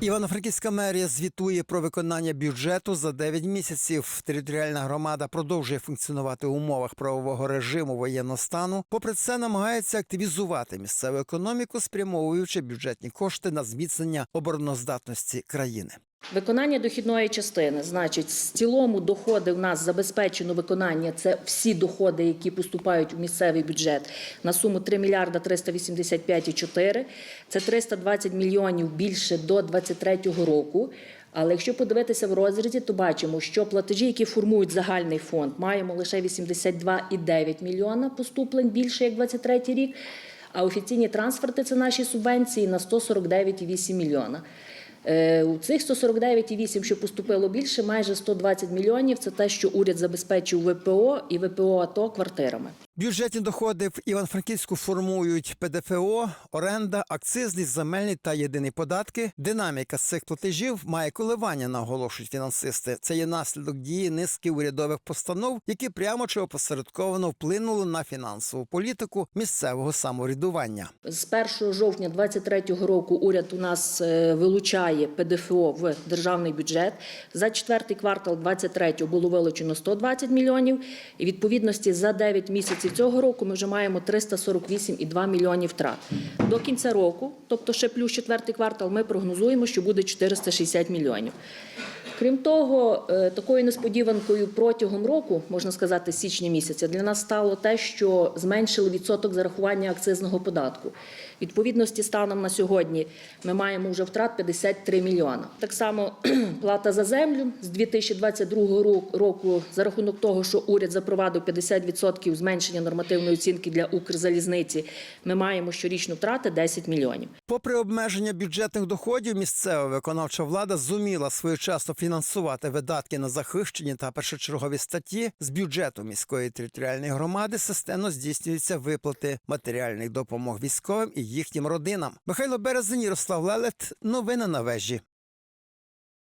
Івано-Франківська мерія звітує про виконання бюджету за 9 місяців. Територіальна громада продовжує функціонувати в умовах правового режиму воєнного стану. Попри це, намагається активізувати місцеву економіку, спрямовуючи бюджетні кошти на зміцнення обороноздатності країни. Виконання дохідної частини, значить, в цілому доходи в нас забезпечено виконання. Це всі доходи, які поступають у місцевий бюджет на суму 3 мільярда 385,4. Це 320 мільйонів більше до 2023 року. Але якщо подивитися в розрізі, то бачимо, що платежі, які формують загальний фонд, маємо лише 82,9 мільйона поступлень більше як 23 рік. А офіційні трансферти це наші субвенції на 149,8 мільйона. Е, У цих 149,8, що поступило більше, майже 120 мільйонів. Це те, що уряд забезпечив ВПО і ВПО АТО квартирами. Бюджетні доходи в Івано-Франківську формують ПДФО, оренда, акцизні, земельні та єдині податки. Динаміка з цих платежів має коливання, наголошують фінансисти. Це є наслідок дії низки урядових постанов, які прямо чи опосередковано вплинули на фінансову політику місцевого самоврядування. З 1 жовтня 2023 року уряд у нас е, вилучає ПДФО в державний бюджет. За четвертий квартал 2023 було вилучено 120 мільйонів. І відповідності за 9 місяців цього року ми вже маємо 348,2 мільйонів втрат. До кінця року, тобто ще плюс четвертий квартал, ми прогнозуємо, що буде 460 мільйонів. Крім того, е, такою несподіванкою протягом року, можна сказати, січня місяця, для нас стало те, що зменшили відсоток зарахування акцизного податку. Відповідності станом на сьогодні ми маємо вже втрат 53 мільйона. Так само плата за землю з 2022 ро- року за рахунок того, що уряд запровадив 50% зменшення нормативної оцінки для Укрзалізниці, ми маємо щорічну втрати 10 мільйонів. Попри обмеження бюджетних доходів, місцева виконавча влада зуміла своєчасно фінансувати видатки на захищені та першочергові статті з бюджету міської територіальної громади. Системно здійснюються виплати матеріальних допомог військовим і їхнім родинам. Михайло Березин, Ярослав Лелет. Новини на вежі.